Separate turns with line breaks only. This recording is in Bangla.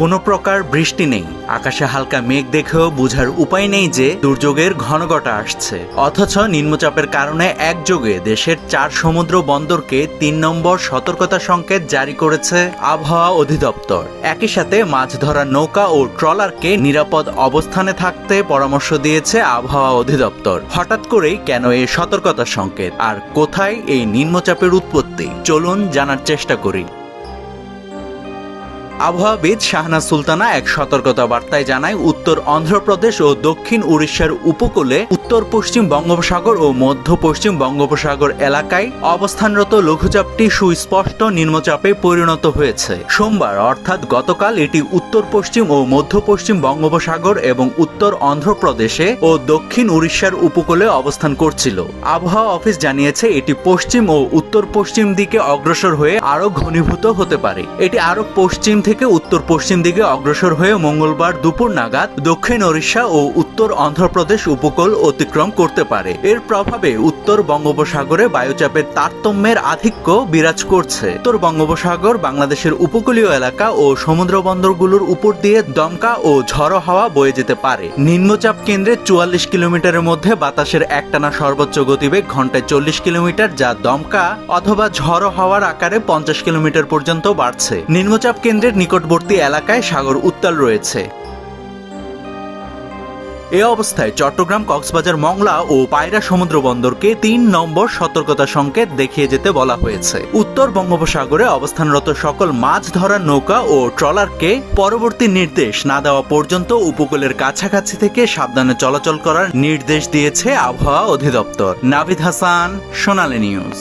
কোনো প্রকার বৃষ্টি নেই। আকাশে হালকা মেঘ দেখেও বোঝার উপায় নেই যে দুর্যোগের ঘনঘটা আসছে। অথচ নিম্নচাপের কারণে একযোগে দেশের চার সমুদ্র বন্দরকে তিন নম্বর সতর্কতা সংকেত জারি করেছে আবহাওয়া অধিদপ্তর। একই সাথে মাছ ধরা নৌকা ও ট্রলারকে নিরাপদ অবস্থানে থাকতে পরামর্শ দিয়েছে আবহাওয়া অধিদপ্তর। হঠাৎ করেই কেন এই সতর্কতা সংকেত? আর কোথায় এই নিম্নচাপের উৎপত্তি? চলুন জানার চেষ্টা করি। আবহাওয়াবিদ শাহনা সুলতানা এক সতর্কতা বার্তায় জানায়, উত্তর অন্ধ্রপ্রদেশ ও দক্ষিণ উড়িষ্যার উপকূলে উত্তর পশ্চিম বঙ্গোপসাগর ও মধ্য পশ্চিম বঙ্গোপসাগর এলাকায় অবস্থানরত লঘুচাপটি সুস্পষ্ট নিম্নচাপে পরিণত হয়েছে। সোমবার, অর্থাৎ গতকাল এটি উত্তর পশ্চিম ও মধ্য পশ্চিম বঙ্গোপসাগর এবং উত্তর অন্ধ্রপ্রদেশে ও দক্ষিণ উড়িষ্যার উপকূলে অবস্থান করছিল। আবহাওয়া অফিস জানিয়েছে, এটি পশ্চিম ও উত্তর পশ্চিম দিকে অগ্রসর হয়ে আরও ঘনীভূত হতে পারে। এটি আরও পশ্চিম থেকে উত্তর পশ্চিম দিকে অগ্রসর হয়ে মঙ্গলবার দুপুর নাগাদ দক্ষিণ ওড়িশা ও উত্তর অন্ধ্রপ্রদেশ উপকূল অতিক্রম করতে পারে। এর প্রভাবে উত্তর বঙ্গোপসাগরে বায়ুচাপের তারতম্যের আধিক্য বিরাজ করছে। উত্তর বঙ্গোপসাগর বাংলাদেশের উপকূলীয় এলাকা ও সমুদ্র বন্দরগুলোর উপর দিয়ে দমকা ও ঝড়ো হাওয়া বয়ে যেতে পারে। নিম্নচাপ কেন্দ্রে চুয়াল্লিশ কিলোমিটারের মধ্যে বাতাসের একটানা সর্বোচ্চ গতিবেগ ঘন্টায় চল্লিশ কিলোমিটার, যা দমকা অথবা ঝড়ো হাওয়ার আকারে পঞ্চাশ কিলোমিটার পর্যন্ত বাড়ছে। নিম্নচাপ কেন্দ্রের নিকটবর্তী এলাকায় সাগর উত্তাল রয়েছে। এ অবস্থায় চট্টগ্রাম, কক্সবাজার, মংলা ও পায়রা সমুদ্র বন্দরকে তিন নম্বর সতর্কতা সংকেত দেখিয়ে যেতে বলা হয়েছে। উত্তর বঙ্গোপসাগরে অবস্থানরত সকল মাছ ধরার নৌকা ও ট্রলারকে পরবর্তী নির্দেশ না দেওয়া পর্যন্ত উপকূলের কাছাকাছি থেকে সাবধানে চলাচল করার নির্দেশ দিয়েছে আবহাওয়া অধিদপ্তর। নাভিদ হাসান, সোনালী নিউজ।